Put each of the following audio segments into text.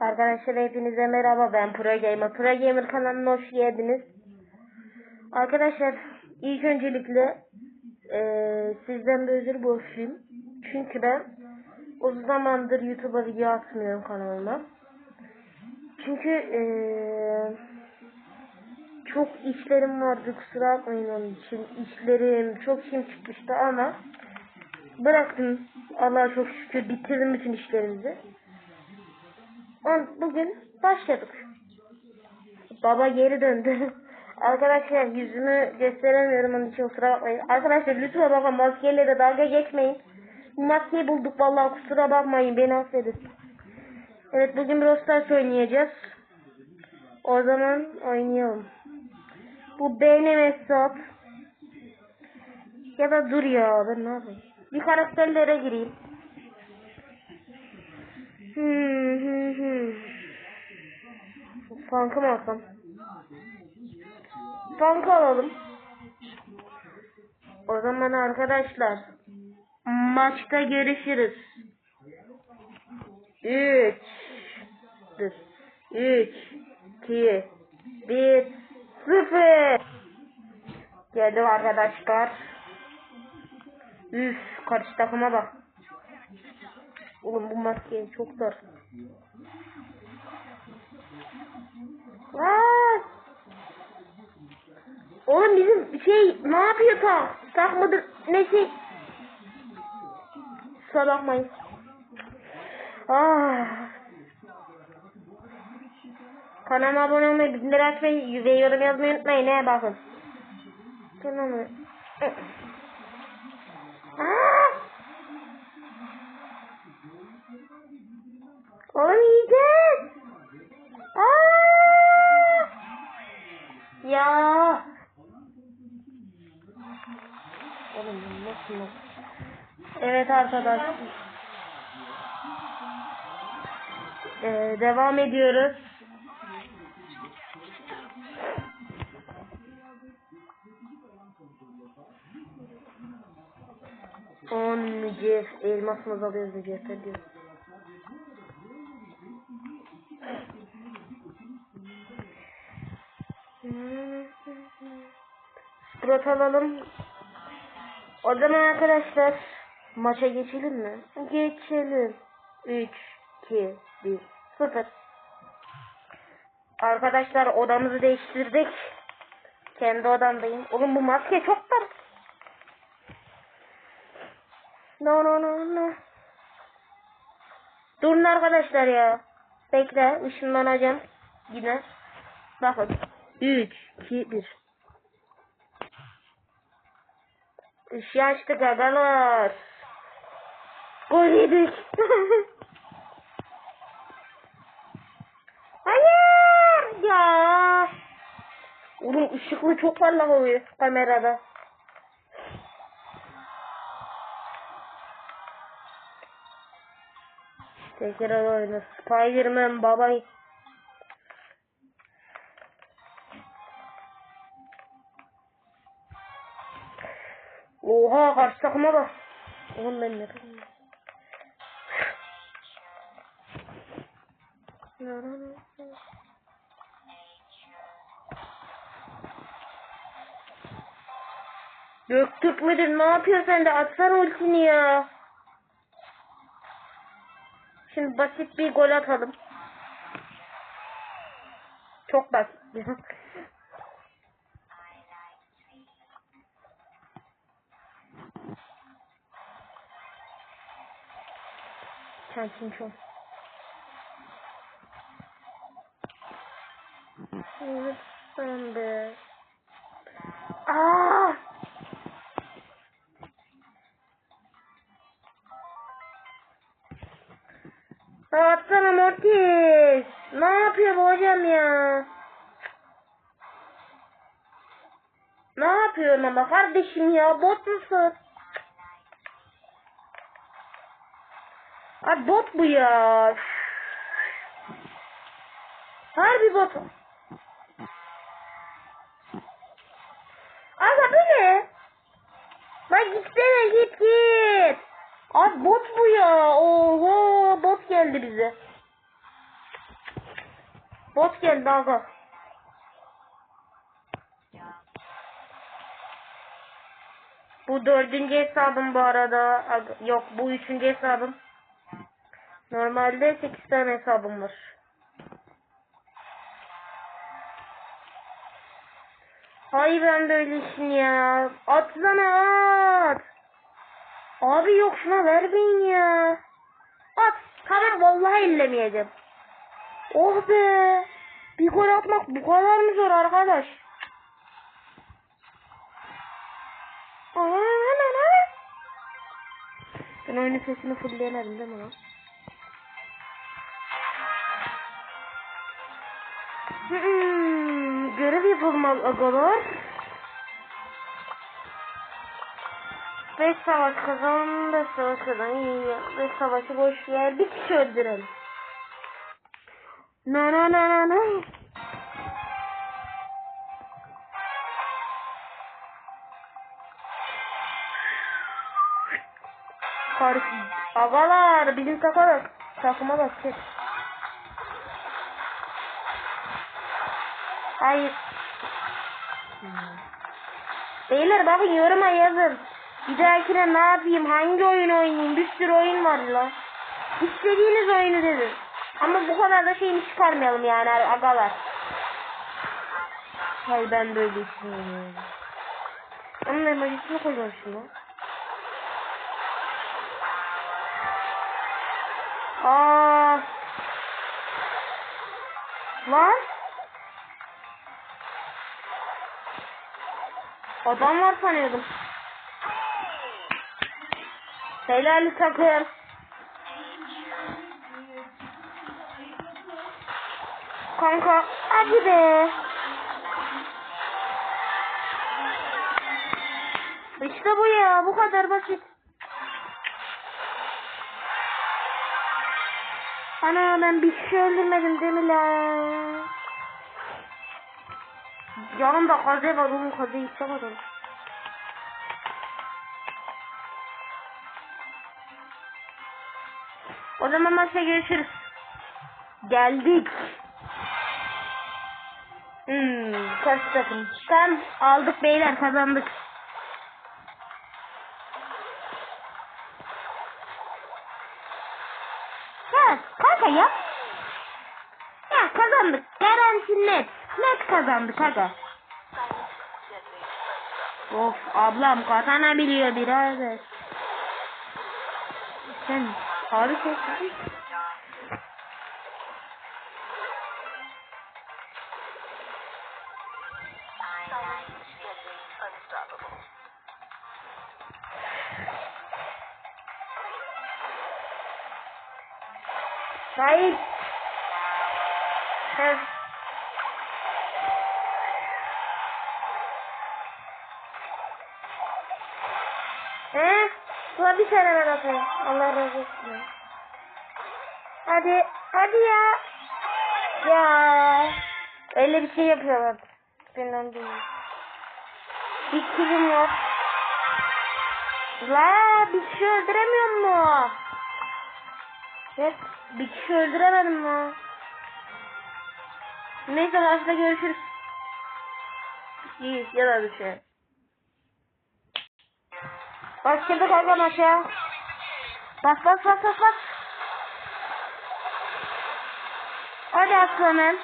Arkadaşlar hepinize merhaba ben Pro Gamer. Pro Gamer kanalına hoş geldiniz. Arkadaşlar ilk öncelikle eee, sizden bir özür borçluyum. Çünkü ben uzun zamandır YouTube'a video atmıyorum kanalıma. Çünkü eee, çok işlerim vardı kusura bakmayın onun için. İşlerim çok işim çıkmıştı ama bıraktım. Allah'a çok şükür bitirdim bütün işlerimizi. On- Bugün başladık. Baba geri döndü. Arkadaşlar yüzümü gösteremiyorum onun için kusura bakmayın. Arkadaşlar lütfen bakın maskeyle de dalga geçmeyin. Maskeyi bulduk vallahi kusura bakmayın beni affedin. Evet bugün Brawl Stars oynayacağız. O zaman oynayalım. Bu benim hesap. Ya da dur ya ben ne yapayım. Bir karakterlere gireyim. Hmm, hmm, hmm. Funk'ı mı alsam? Funk'ı alalım. O zaman arkadaşlar maçta görüşürüz. 3 Dur. 3 2 1 0 Geldim arkadaşlar. Üf karşı takıma bak. Oğlum bu maske çok zor. Aa! Oğlum bizim şey ne yapıyor tak? Tak mıdır? Ne şey? Kusura bakmayın. Ah. Kanalıma abone olmayı, bildirimleri açmayı ve yorum yazmayı unutmayın. Ne bakın. Mı? Aa! Oğlum yiyeceğiz. Ya. Oğlum nasıl nasıl? Evet arkadaşlar. Ee, devam ediyoruz. On mücef elmasımız alıyoruz mücevher diyor. Sprot alalım. O zaman arkadaşlar maça geçelim mi? Geçelim. 3, 2, 1, 0. Arkadaşlar odamızı değiştirdik. Kendi odamdayım. Oğlum bu maske çok dar. No no no no. Durun arkadaşlar ya. Bekle ışınlanacağım. Yine. Bakın. 3, 2, 1. Işığı açtık agalar. Gol yedik. Hayır ya. Oğlum ışıklı çok parlak oluyor kamerada. Tekrar oyna. Spiderman baba. Oha karşı takıma bak. Oğlum ben ne bileyim. Göktürk müdür ne yapıyorsun sen de atsana ultini ya. Şimdi basit bir gol atalım. Çok basit. Sensin çok. Lütfen be. Aa! Atsana Mortis. Ne yapıyor bu hocam ya? Ne yapıyorsun ama kardeşim ya? Bot musun? Abi bot bu ya. Harbi bot. Aga bu ne? Lan gitsene git git. Abi bot bu ya. Oho bot geldi bize. Bot geldi aga. Bu dördüncü hesabım bu arada. Yok bu üçüncü hesabım. Normalde sekiz tane hesabım var. Hay ben böyle işin ya. Atsana at. Abi yok şuna vermeyin ya. At. Tamam vallahi ellemeyeceğim. Oh be. Bir gol atmak bu kadar mı zor arkadaş? Ben oyunun sesini fullleyemedim değil mi lan? Hmm, görev yapılmalı agalar. Beş savaş kazan, beş savaş kazan. İyi. Beş savaşı boş ver. Bir kişi öldürelim. Na na na na na. Karış. Agalar bizim takıma bak. Takıma bak. Çek. Hayır. Beyler bakın yoruma yazın. Bir dahakine ne yapayım? Hangi oyun oynayayım? Bir sürü oyun var la. İstediğiniz oyunu dedim. Ama bu kadar da şeyini çıkarmayalım yani agalar. Hay ben böyle istiyorum. Onun emojisini koyacağım şunu. Aa. Lan. Adam var sanıyordum. Helal takım. Kanka hadi be. İşte bu ya bu kadar basit. Ana ben bir şey öldürmedim değil? Yanımda kaze var oğlum kaze istemedim. O zaman maçta görüşürüz. Geldik. Hmm, karşı takım. Tamam aldık beyler kazandık. Ha, kanka ya. Ya kazandık. Garanti net. Net kazandık aga. Of ablam katana biliyor birader. Sen ses Hayır. Heh. Ulan bir tane ben atayım. Allah razı olsun. Hadi. Hadi ya. Ya. Öyle bir şey yapıyorlar. Benden değil. Bir kilim yok. La bir kişi öldüremiyor mu? Evet. Bir kişi öldüremedim mi? Neyse maçta görüşürüz. İyi ya da bir şey. Başladık aga maça. Bas bas bas bas bas. Hadi aslanım.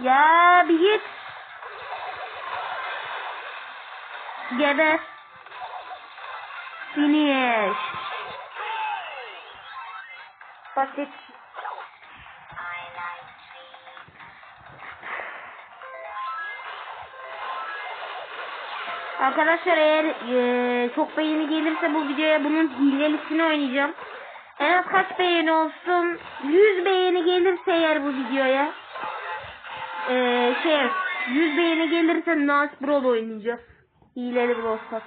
Ya bir git. Geber. Finish. Basit. Arkadaşlar eğer eee, çok beğeni gelirse bu videoya bunun hilelisini oynayacağım. En az kaç beğeni olsun? 100 beğeni gelirse eğer bu videoya eee, şey 100 beğeni gelirse Nas Brawl oynayacağız. Hileli Brawl Stars.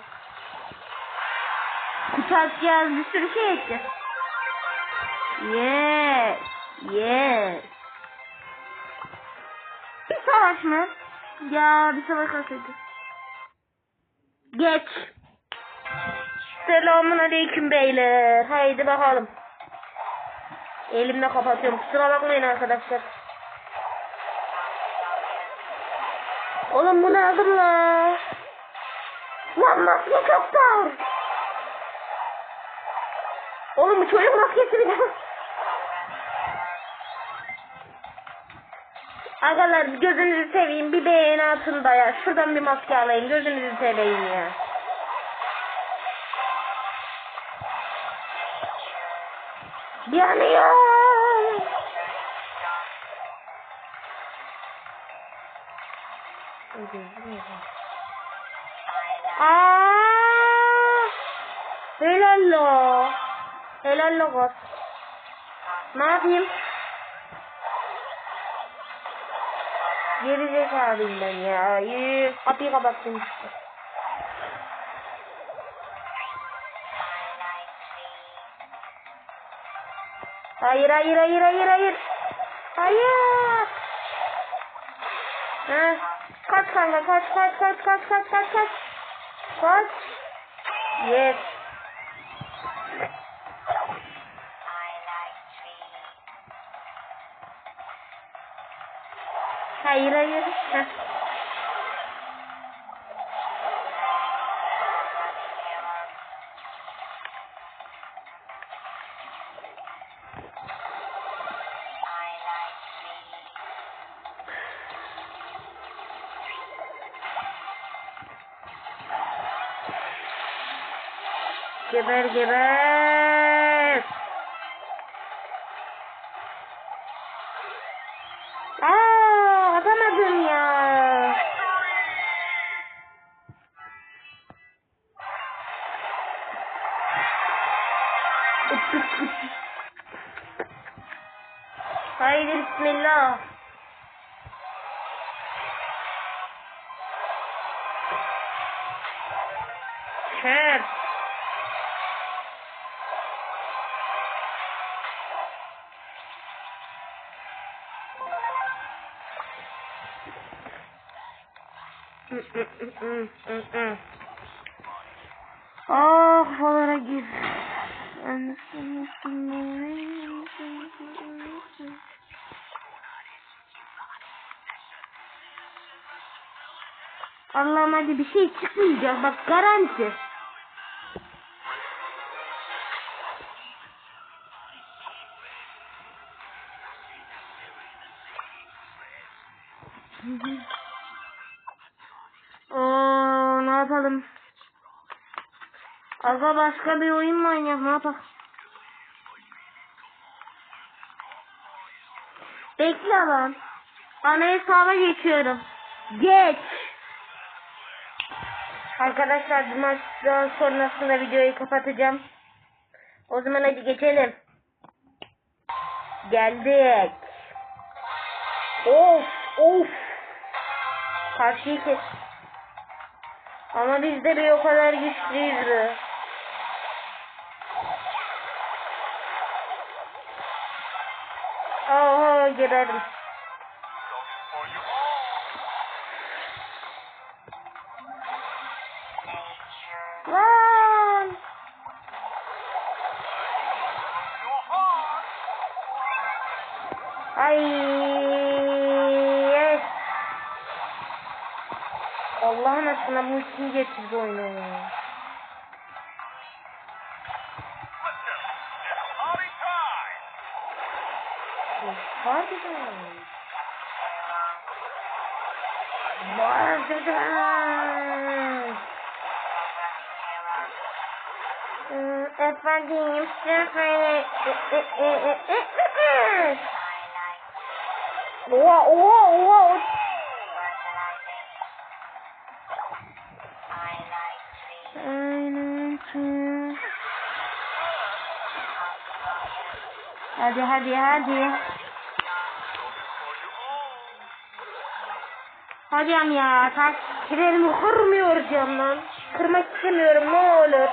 Kutu açacağız bir sürü şey edeceğiz. Yes. Yes. Bir savaş mı? Ya bir savaş olsaydı. Geç. Selamun aleyküm beyler. Haydi bakalım. Elimle kapatıyorum. Kusura bakmayın arkadaşlar. Oğlum bunu aldım la. Lan maske çok dar. Oğlum bu çocuk maskesi bir. Agalar gözünüzü seveyim bir beğeni atın da ya. Şuradan bir maske alayım gözünüzü seveyim ya. Yanıyor. Aa! Helal lo. Helal lo. Ne yapayım? Geri zekalıyım ben ya. Yuh. Kapıyı kapattım. Hayır hayır hayır hayır hayır. Hayır. Ha. Kaç kanka kaç kaç kaç kaç kaç kaç kaç. Kaç. Yes. Hayır hayır. Heh. Geber geber. Şer. Ah kafalara gir. Allah'ım hadi bir şey çıkmayacak bak garanti. Aga başka bir oyun mu oynayak ne yapalım? Bekle lan. Ana hesaba geçiyorum. Geç. Arkadaşlar bu maçtan sonrasında videoyu kapatacağım. O zaman hadi geçelim. Geldik. Of of. Karşıyı kes. Ama biz de bir o kadar güçlüyüz geberdim. Lan! Ay! yes. Allah'ın aşkına bu kim getirdi oyunu? Harbiden. Harbiden. Efendim, sıfır. Oha, oha, oha. Hadi hadi hadi. Hocam ya takipçilerimi kırmıyor camdan. Kırmak istemiyorum ne olur.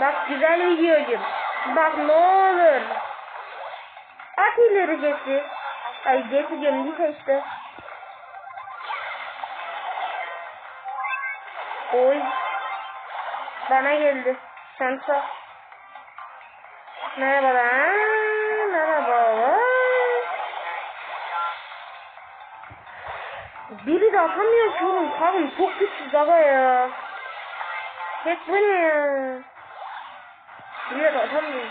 Bak güzel videocum. Bak ne olur. At ileri Jesse. Ay Jesse Lisa işte. Oy. Bana geldi. Şansa. Merhabalar. Biri de atamıyor ki oğlum. Kadın çok güçsüz aga ya. Hep bu ne ya? Buraya da atamıyor.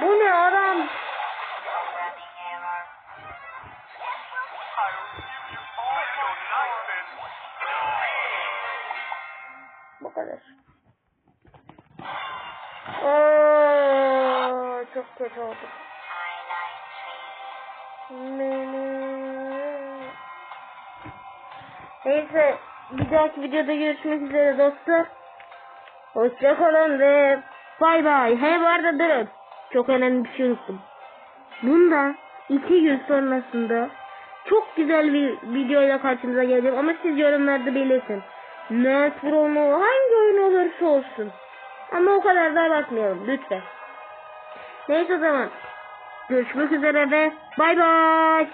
Bu ne adam? Bu kadar. Oo, çok kötü oldu. Neyse bir dahaki videoda görüşmek üzere dostlar. Hoşçakalın ve bay bay. Hey bu arada durun. Çok önemli bir şey unuttum. Bunda iki gün sonrasında çok güzel bir videoyla karşınıza geleceğim ama siz yorumlarda belirtin. Nerd Pro mu hangi oyun olursa olsun. Ama o kadar da abartmayalım lütfen. Neyse o zaman. Görüşmek üzere ve bay bay.